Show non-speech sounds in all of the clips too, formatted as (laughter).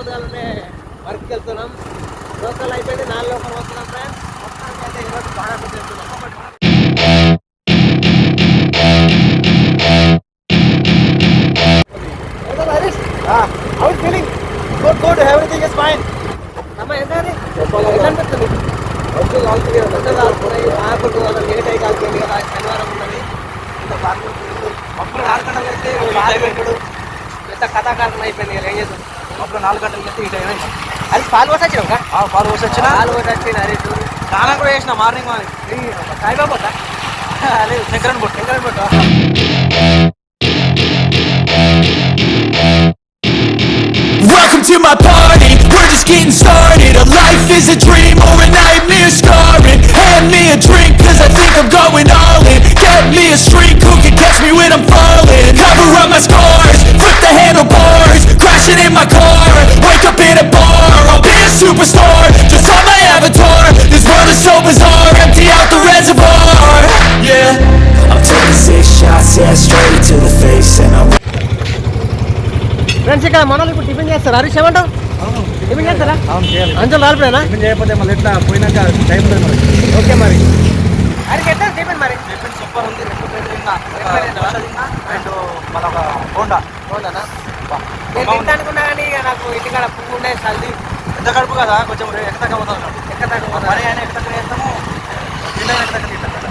పొద్దుగాలనే వర్క్కి వెళ్తున్నాం లోకల్ అయిపోయింది నాలుగు లోకల్ వస్తున్నాం ఫ్రెండ్స్. మొత్తానికి అయితే ఈరోజు బాగా వెళ్తున్నాం how feeling good good everything is fine అమ్మ ఎంత అది ఎట్లా అనిపిస్తుంది వచ్చి కదా శనివారం ఉన్నది. ఇంత అప్పుడు అయితే పెద్ద కథాకారణం అయిపోయింది కదా, ఏం చేద్దాం? అప్పుడు నాలుగు గంటలకి అయితే ఈ టైం అయింది. అది పాలు పోసి వచ్చినావు పోసి వచ్చిన పాలు పోసి వచ్చిన అరే స్నానం కూడా చేసిన మార్నింగ్ మార్నింగ్. సాయిబాబా పోతా (laughs) లేదు చక్కెరని పొట్టు పెట్టు Welcome to my just getting started A life is a dream or a nightmare scarring Hand me a drink cause I think I'm going all in Get me a shrink who can catch me when I'm falling Cover up my scars, flip the handlebars Crashing in my car, wake up in a bar I'll be a superstar, just on my avatar This world is so bizarre, empty out the reservoir Yeah I'm taking six shots, yeah, straight to the face And I'm friends ఇక్కడ మనల్ని ఇప్పుడు tiffin చేస్తారు హరీష్ ఏమంటావు tiffin చేస్తారా? అవును చేయాలి. అంచులు రాలిపోయినా? చేయకపోతే మళ్ళీ ఎట్లా? పోయినాక టైం లేదు మరి. ఓకే మరి. హరీష్ ఎట్లా టిఫిన్ మరి? టిఫిన్ సూపర్ ఉంది. అండ్ మన ఒక హోండా బాగుందా నేను తింటా అనుకున్నా కానీ నాకు ఇంటికాడ పువ్వు ఉండే కడుపు కదా కొంచెం ఎక్కడ పోతాం ఎక్కడ దాకా మరి ఆయన ఎక్కడ చేస్తాము? ఎక్కడ కదా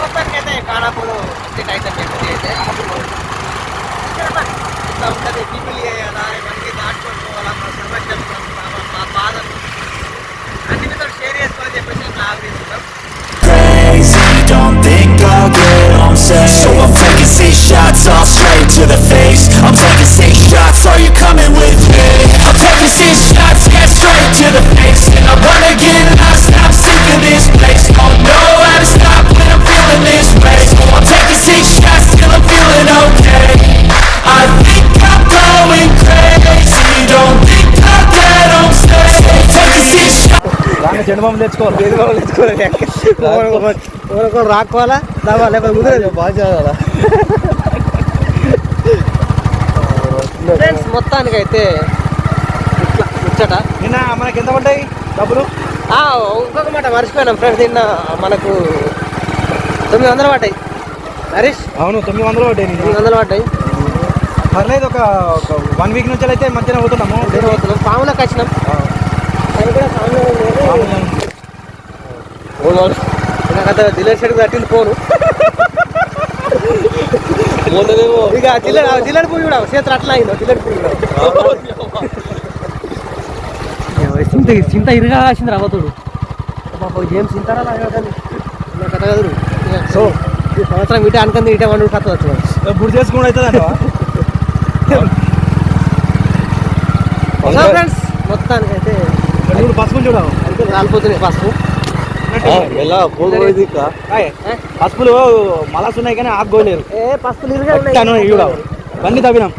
మొత్తానికి అయితే కానాపూర్ అయితే. పెట్టి అయితే ఇట్లా ఉంటుంది. పీపుల్ చేయాలా ఇవన్నీ దాటుకోవాలా మన సమస్యలు మన- మా బాధలు అన్ని మీతో షేర్ చేసుకోవాలని చెప్పేసి ఇట్లా ఆగ్రహిస్తున్నాం crazy, don't think I'll get on safe So I'm taking six shots all straight to the face I'm taking six shots, are you coming with me? I'm taking six shots, yeah, straight to the face And I wanna get lost, I'm sick of this place Don't know bomb తెచ్చుకోవాలి బాగా తెచ్చుకోవాలి రాకోవాలా దావా లేకపోతే కుదరదు బాగా చదవాలా friends మొత్తానికి అయితే ఇట్లా ముచ్చట. నిన్న మనకి ఎంత పడ్డాయి డబ్బులు? ఇంకొక మాట మర్చిపోయినాం ఫ్రెండ్స్ నిన్న మనకు తొమ్మిది వందలు పడ్డాయి. హరీష్ అవును తొమ్మిది వందలు పడ్డాయి తొమ్మిది వందలు పడ్డాయి. పర్లేదు ఒక వన్ వీక్ నుంచి అయితే మధ్యన పోతున్నాము. నేను పోతున్నాం. పాములకు వచ్చినాం. అది కూడా పాములో సైడ్ కట్టింది ఫోను ఇక జిల్లర్ జిల్లర్ పువ్వు కూడా చేతులు అట్లా అయిందో జిల్లర్ పువ్వు కూడా చింత చింత ఇరుగా కాసింది రవ్వతుడు పాప ఏం చింతారా కథ కదరు సో ఈ సంవత్సరం ఇటే అనుకుంది ఇటే వండు కథ వచ్చినాడు గుడి చేసుకుండా అవుతుంది ఫ్రెండ్స్ మొత్తానికి ఇప్పుడు పసుపు చూడవు. అయితే రాలిపోతున్నాయి పసుపు. హాయ్. పసుపులు మలాస్ ఉన్నాయి కానీ ఆగోలేరు ఏ పసుపులు ఇరుగా అన్ని తవ్వినాం.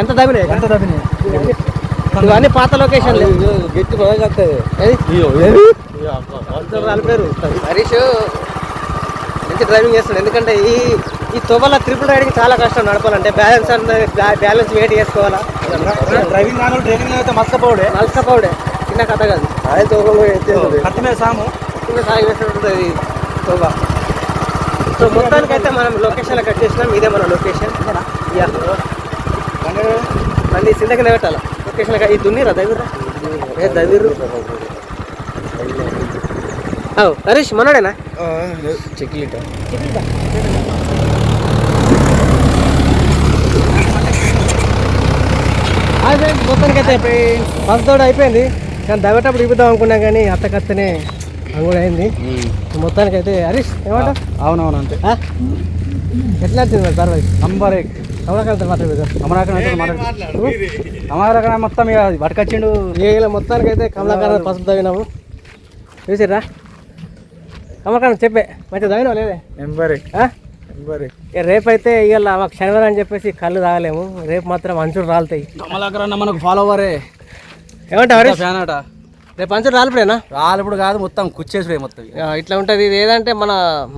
ఎంత తగినాయి ఎంత తవ్వినాయి? ఇవన్నీ పాత లొకేషన్ గట్టి రాలిపోయారు. హరీష్ మంచి డ్రైవింగ్ చేస్తాడు ఎందుకంటే ఈ ఈ తొవ్వల ట్రిపుల్ రైడింగ్ చాలా కష్టం నడపాలంటే. బ్యాలెన్స్ బ్యాలెన్స్ వెయిట్ చేసుకోవాలా డ్రైవింగ్ రాను డ్రైవింగ్ అయితే మస్తపోడే నలసపౌడే చిన్న కథ కాదు. అదే తొవ్వలో కత్తి మీద సాము. చిన్న సాగి వేసినట్టుంది తొవ్వ సో మొత్తానికి అయితే మనం లొకేషన్లో కట్ చేసినాం. ఇదే మన లొకేషన్. మళ్ళీ సిందకిన పెట్టాలా లొకేషన్ ఈ దున్నిరా దవిర్రా ఏ అవు హరీష్ మనోడేనా? చెక్కిలిట. హాయ్ ఫ్రెండ్స్ మొత్తానికి అయితే ఫస్ట్ తోడు అయిపోయింది. కానీ దవ్వేటప్పుడు ఇప్పుదాం అనుకున్నా కానీ అత్తకత్తనే అంగుడు అయింది మొత్తానికి అయితే హరీష్ ఏమంటావు? అవునవును అంతే? ఎట్లా వచ్చింది మరి పర్వాలేదు నంబర్ అమరాకంత మాట్లాడదు. అమరాకం మొత్తం ఇక పట్టుకొచ్చిండు. ఏగల మొత్తానికి అయితే కమలాకారం పసుపు తగినాము చూసిర్రా? కమలాకారం చెప్పే. మంచిగా తగినావు లేదే? నెంబర్ ఇక రేపైతే ఇవాళ మాకు శనివారం అని చెప్పేసి కళ్ళు తాగలేము. రేపు మాత్రం అంచుడు రాలుతాయి. కమలాకర్ అన్న మనకు ఫాలోవరే ఏమంటావు హరీష్? ఫ్యాన్ అట రేపు అంచుడు రాలిపోయినా రాలిప్పుడు కాదు మొత్తం కుచ్చేసుడే మొత్తం ఇట్లా ఉంటుంది. ఇది ఏదంటే మన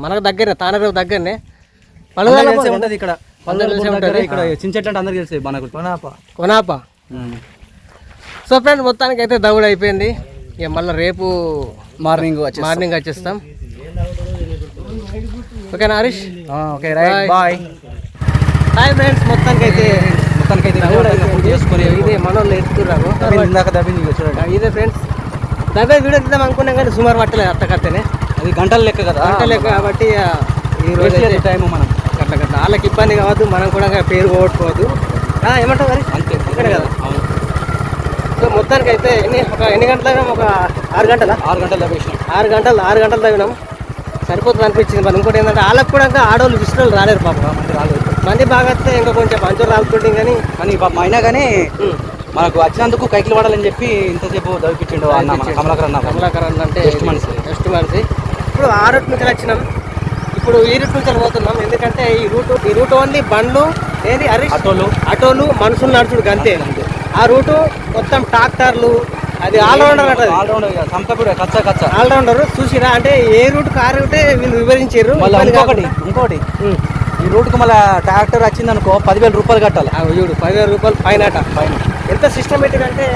మనకు దగ్గరనే తానగర దగ్గరనే. అందరికీ పలుగాల తెలిసే ఉంటది ఇక్కడ. అందరికీ తెలిసే దగ్గర ఉంటది. ఇక్కడ చించెట్లు అంటే అందరికి తెలిసే మనకు. కొనాప. సో ఫ్రెండ్స్ మొత్తానికి అయితే దౌడు అయిపోయింది. ఇక మళ్ళీ రేపు మార్నింగ్ మార్నింగ్ వచ్చేస్తాం. ఓకేనా Harish? Okay right bye. Hi friends మొత్తానికి అయితే మొత్తానికి అయితే అయిపోయింది. ఇదే మనోళ్ళు ఎత్తుకురాము ఇందాక దబ్బింది చూడండి ఇదే ఫ్రెండ్స్. దవ్వే వీడియో తీద్దాం అనుకున్నాం కానీ సుమారు పట్టలేదు అట్టకత్తనే అది గంటల లెక్క కదా? గంట లెక్క కాబట్టి ఈ రోజు టైం మనం. గట్ల గట్ల వాళ్ళకి ఇబ్బంది కావద్దు మనం కూడా పేరు పోగొట్టుకోవద్దు. ఏమంటావు మరి? అంతే. ఇక్కడ కదా? అవును. సో మొత్తానికి అయితే ఎన్ని ఒక ఎన్ని గంటలు ఒక ఆరు గంటల? ఆరు గంటలు దబ్బేసినాం ఆరు గంటలు ఆరు గంటలు తగ్గినాం సరిపోతుంది అనిపించింది. మరి ఇంకోటి ఏంటంటే వాళ్ళకి కూడా ఇంకా ఆడవాళ్ళు విషయాలు రాలేరు పాపం. మంది రాలేదు. మంది బాగా వస్తే ఇంకా కొంచెం పంచర్ రాలుతుంటే కానీ కానీ పాపం అయినా కానీ మనకు వచ్చినందుకు కైకిలు పడాలని చెప్పి ఇంతసేపు దొరికిచ్చిండు అన్న కమలాకర్ అన్న. కమలాకర్ అన్న అంటే Best మనిషి. బెస్ట్ మనిషి ఇప్పుడు ఆ రూట్ నుంచి వచ్చినాం. ఇప్పుడు ఈ రూట్ నుంచి పోతున్నాం. ఎందుకంటే ఈ రూట్ ఈ రూట్ ఓన్లీ బండ్లు ఏంది హరీష్ ఆటోలు. ఆటోలు మనుషులు నడుచుడు అంతే. ఆ రూటు మొత్తం ట్రాక్టర్లు అది ఆల్రౌండర్ అంటది ఆల్రౌండర్ సంపూడ కచ్చ కచ్చ. ఆల్రౌండర్ చూసిరా? అంటే ఏ రూట్ కార్ రూటే వీళ్ళు వివరించారు మళ్ళీ ఇంకొకటి. ఇంకోటి. ఈ రోడ్డుకు మళ్ళీ ట్రాక్టర్ వచ్చింది అనుకో పదివేల రూపాయలు కట్టాలి. చూడు పదివేల రూపాయలు పైన అట. పైన ఎంత సిస్టమేటిక్ అంటే.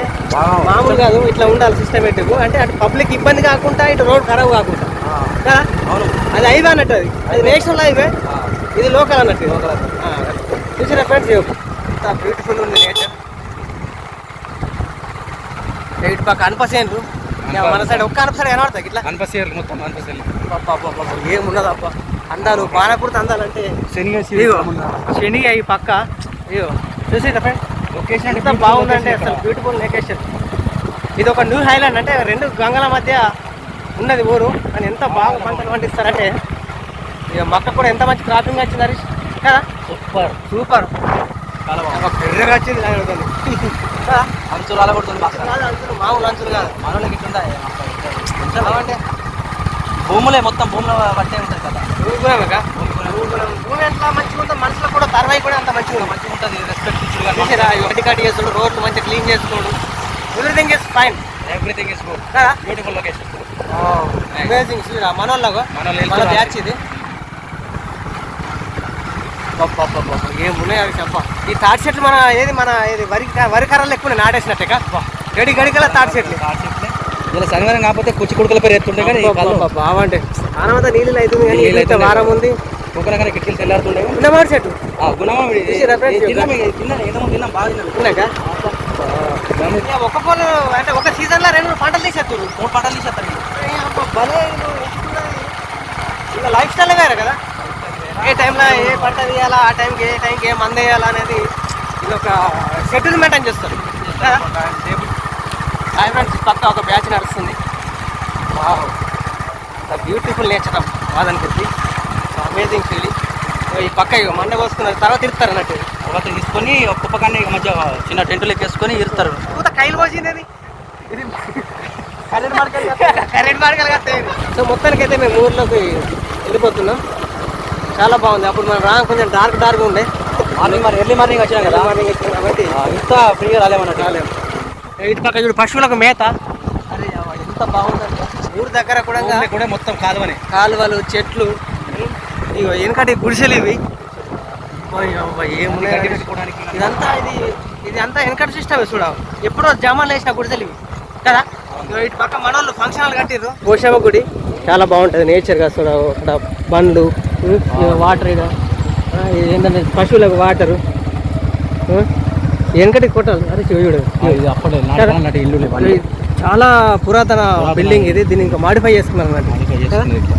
మామూలు కాదు ఇట్లా ఉండాలి సిస్టమేటిక్ అంటే అటు పబ్లిక్ ఇబ్బంది కాకుండా ఇటు రోడ్ ఖరాబ్ కాకుండా. కదా? అవును. అది హైవే అన్నట్టు అది. అది నేషనల్ హైవే ఇది లోకల్ అన్నట్టు. లోకల్. చూసిరా ఫ్రెండ్స్ బ్యూటిఫుల్ ఉంది నేచర్ ఇటు పక్క అనపసేన్లు. మన సైడ్ ఒక్క అనప సైడ్ కనబడతాయి ఇట్లా. అన్పసేర్లు మొత్తం అన్పసేర్లు ఏమున్నది అప్ప అందాలు బాణపూర్తి అందాలంటే శనిగేసి ఇదిగో శని అయి పక్క. ఇదిగో చూసిరా ఫ్రెండ్? లొకేషన్ ఎంత బాగుందంటే అసలు బ్యూటిఫుల్ లొకేషన్ ఇది ఒక న్యూ హైలాండ్ అంటే రెండు గంగల మధ్య ఉన్నది ఊరు. అని ఎంత బాగా పంటలు పండిస్తారంటే. ఇక మొక్క కూడా ఎంత మంచి క్రాపింగ్ వచ్చింది హరీష్? కదా? సూపర్ సూపర్ వచ్చింది? అంచులు కాదు అంచులు మామూలు అంచులు కాదు. మనోళ్ళకి ఇట్లుందా అంటే భూములే మొత్తం భూముల బట్టే ఉంటుంది కదా. భూమి ఎంత మంచిగా ఉందో మనుషులకు కూడా తర్వాయి కూడా అంత మంచిగా మంచిగా ఉంటుంది రెస్పెక్ట్ ఇచ్చుడు చూసారా? గడ్డి కట్టి చేసుడు రోడ్లు మంచిగా క్లీన్ చేసుకోడు everything is fine everything is good కదా? బ్యూటిఫుల్ లొకేషన్ అమేజింగ్ చూడరా మనోళ్ళగా మనోళ్ళు మన. బ్యాచ్ ఇది. ఏమున్నాయి అవి చెప్ప. ఈ తాటి చెట్లు మన ఏది మన ఏది వరి వరి కర్రలు ఎక్కువ నాటేసినట్టే గడి గడికల తాటి చెట్లు. ఇలా శనివారం కాకపోతే కుచ్చి కొడుకుల పేరు ఎత్తుండే కానీ బావంటే. ఆనమంతా నీళ్ళు అవుతుంది కానీ నీళ్ళు నీళ్ళు వారం ఉంది. కుక్కన కిటికీలు తెల్లారుతుండే. ఉన్నమాడి చెట్టు. ఒక పొలం అంటే ఒక సీజన్లో రెండు పంటలు తీసేస్తారు. మూడు పంటలు తీసేస్తారు. భలే ఇంకా లైఫ్ స్టైల్ వేరే కదా. ఏ టైంలో ఏ పంట తీయాలా ఆ టైంకి ఏ టైంకి ఏ మంది వేయాలా అనేది ఇది ఒక షెడ్యూల్ మెయింటైన్ చేస్తారు. హాయ్ ఫ్రెండ్స్ పక్క ఒక బ్యాచ్ నడుస్తుంది. The beautiful nature of amazing feeling ఈ పక్క ఇక మండ కోసుకున్నారు తర్వాత తిరుస్తారు అన్నట్టు. తర్వాత తీసుకొని ఒక కుప్పకాన్ని ఇక మధ్య చిన్న టెంటులు ఎక్కేసుకొని ఇరుస్తారు పూత కైలు పోసింది అది. కరెంట్ మార్కెల్ కట్టాయి సో మొత్తానికి అయితే మేము ఊర్లోకి వెళ్ళిపోతున్నాం. చాలా బాగుంది. అప్పుడు మనం రా కొంచెం డార్క్ డార్క్ ఉండే. మార్నింగ్ మరి ఎర్లీ మార్నింగ్ వచ్చినాం కదా? మార్నింగ్ వచ్చినాం కాబట్టి ఇంత ఫ్రీగా రాలేమన్నట్టు రాలేము ఇటు పక్క చూడు పశువులకు మేత. అరే ఎంత బాగుందంటే ఊరు దగ్గర కూడా కూడా మొత్తం కాలువనే. కాలువలు చెట్లు. ఇగో వెనకటి గుడిసెలు ఇవి. ఏమున్నాయి ఇదంతా ఇది ఇది అంతా వెనకటి సిస్టమ్ చూడ ఎప్పుడో జమాలు వేసిన గుడిసెలు ఇవి. కదా? ఇటు పక్క మనోళ్ళు ఫంక్షన్ హాల్ కట్టిర్రు. పోషమ్మ గుడి. చాలా బాగుంటుంది నేచర్గా చూడ అక్కడ బండ్లు వాటర్ ఏంటంటే పశువులకు వాటరు. వెనకటి కొట్టాలి అరే చూడు అప్పుడే చాలా పురాతన బిల్డింగ్ ఇది. దీన్ని ఇంకా మాడిఫై చేసుకున్నారు అన్నట్టు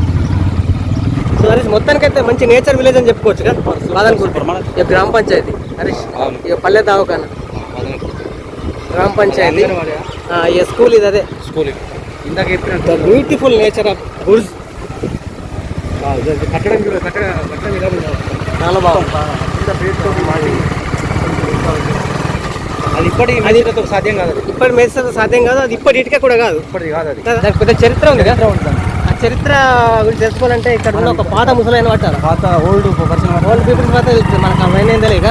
సో హరీష్ మొత్తానికైతే మంచి నేచర్ విలేజ్ అని చెప్పుకోవచ్చు కదా? బాదన్పూర్ ఇక గ్రామ పంచాయతీ. హరీష్. ఇక పల్లె దావకాన. గ్రామ పంచాయతీ. స్కూల్ ఇది అదే. School beautiful nature of goods కట్టడం చూడ కట్టడం కట్టడం ఇలా ఉంది. చాలా బాగుంది అది ఇప్పటి అది సాధ్యం కాదు అది ఇప్పటి మెడిసిన్ సాధ్యం కాదు అది ఇప్పటి ఇటుక కూడా కాదు. ఇప్పటిది కాదు అది. కదా? దానికి పెద్ద చరిత్ర ఉంది కదా? ఆ చరిత్ర గురించి తెలుసుకోవాలంటే ఇక్కడ ఉన్న ఒక పాత ముసలైన పట్టారు పాత ఓల్డ్ పర్సన్ ఓల్డ్ పీపుల్స్ మాత్రం తెలుస్తుంది మనకు అవన్నీ తెలియక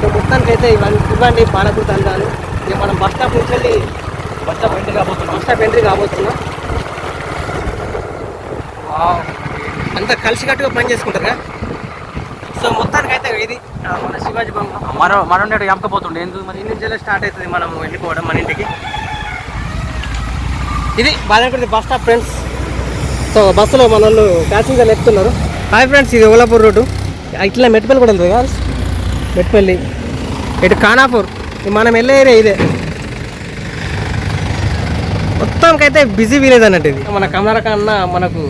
సో మొత్తానికి అయితే ఇవన్నీ ఇవ్వండి పాలకూర అందాలు ఇక మనం బస్ స్టాప్ నుంచి వెళ్ళి బస్ స్టాప్ ఎంట్రీ కాబోతున్నాం. బస్ స్టాప్ ఎంట్రీ కాబోతున్నాం. అంతా కలిసికట్టుగా పని చేసుకుంటారు కదా సో మొత్తానికి అయితే ఇది మన శివాజీ బంగ్లా మన మన ఎంకపోతుండే ఎందుకు మరి? ఈ నుంచెల్లి స్టార్ట్ అవుతుంది మనం వెళ్ళిపోవడం మన ఇంటికి. ఇది Badanapalli bus stop friends so బస్సులో మన వాళ్ళు ప్యాసింజర్లు ఎక్కుతున్నారు. హాయ్ ఫ్రెండ్స్ ఇది ఓలాపూర్ రోడ్డు. ఇట్లా మెట్పల్లి కూడా ఉంటుంది కదా మెట్పల్లి ఇటు ఖానాపూర్. ఇది మనం వెళ్ళే ఏరియా ఇదే. మొత్తానికైతే బిజీ విలేజ్ అన్నట్టు ఇది. మన కమలారక అన్న మనకు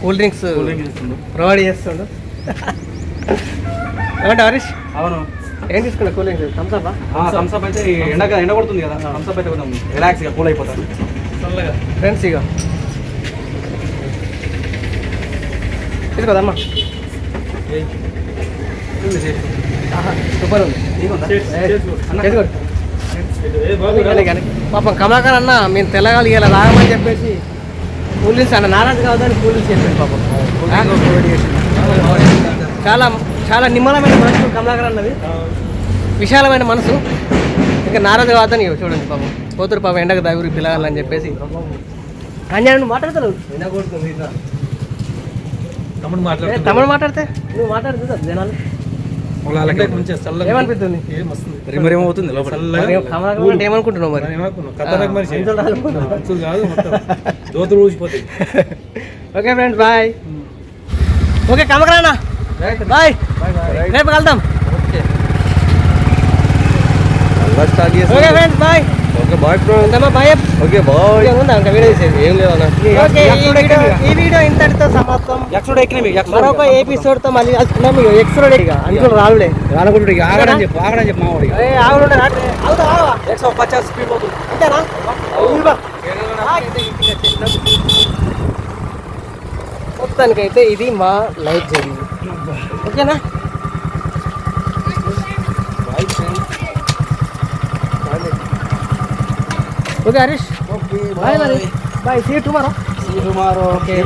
కూల్ డ్రింక్స్ ప్రొవైడ్ చేస్తుండు. ఏమంటే హరీష్? అవును. ఏం తీసుకున్నా కూల్ డ్రింక్స్? థమ్స్అప్ థమ్స్అప్ అయితే ఎండ ఎండ కొడుతుంది కదా. థమ్స్అప్ అయితే కొంచెం రిలాక్స్గా కూల్ అయిపోతారు ఫ్రెండ్స్ ఇక తీసుకోదమ్మా సూపర్ ఉంది. చేసుకోండి. పాపం కమలాకర్ అన్న మేము తెల్లగాలి ఇలా రాగమని చెప్పేసి కూలీస్ అన్న నారాజు కావద్దని కూలీస్ చెప్పాడు పాపం. చాలా చాలా నిమ్మలమైన మనసు కమలాకర్ అన్నది. విశాలమైన మనసు. ఇంకా నారాజు కావద్దని చూడండి పాపం. పోతురు పాపం ఎండకు దగ్గరికి పిలగాలని చెప్పేసి. అంజనా తమ్ముడు ఏ, తమిళ మాట్లాడితే? నువ్వు మాట్లాడుతుంది జనాలు. మాట్లాడుతుంటే మంచిగా చల్లగా ఏమనిపిస్తుంది? ఏం వస్తుంది? రిమరేమో అవుతుంది లోపల? చల్లగా కమలాకర్ అంటే ఏమనుకుంటున్నావు మరి? ఏమనుకున్నావు ఖతర్నాక్ మనిషి మంచోడు రాలిపోతున్నాడు. మంచులు కాదు మొత్తం. దోతులు ఊసిపోతాయి (laughs) ఓకే ఫ్రెండ్స్ బాయ్. ఓకే కమకరానా బాయ్. రేపు కలుద్దాం. Okay friends bye. Okay bye ఉందమ్మా బాయ్ ఓకే బాయ్ ఉందా? ఇంకా వీడియో తీసేది ఏం లేదు ఓకే ఈ వీడియో ఈ వీడియో ఇంతటితో సమాప్తం. ఎక్స్ట్రా ఎక్కినాయి మరొక ఎపిసోడ్తో మళ్ళీ కలుసుకున్నాం ఇక ఎక్స్ట్రోడ్ ఇక అంకుల్ రావులే రానుకుంటు ఆగడని చెప్పు ఆగడని చెప్పు మావాడి ఏ ఆగుండే రాట్లే అవుతా ఆగవా ఎక్స్ పచాస్ స్పీడ్ పోతుంది. అంతేనా. మొత్తానికైతే ఇది మా లైఫ్ జరిగింది ఓకేనా? ఓకే హరీష్. బాయ్ మరి bye see tomorrow tomorrow okay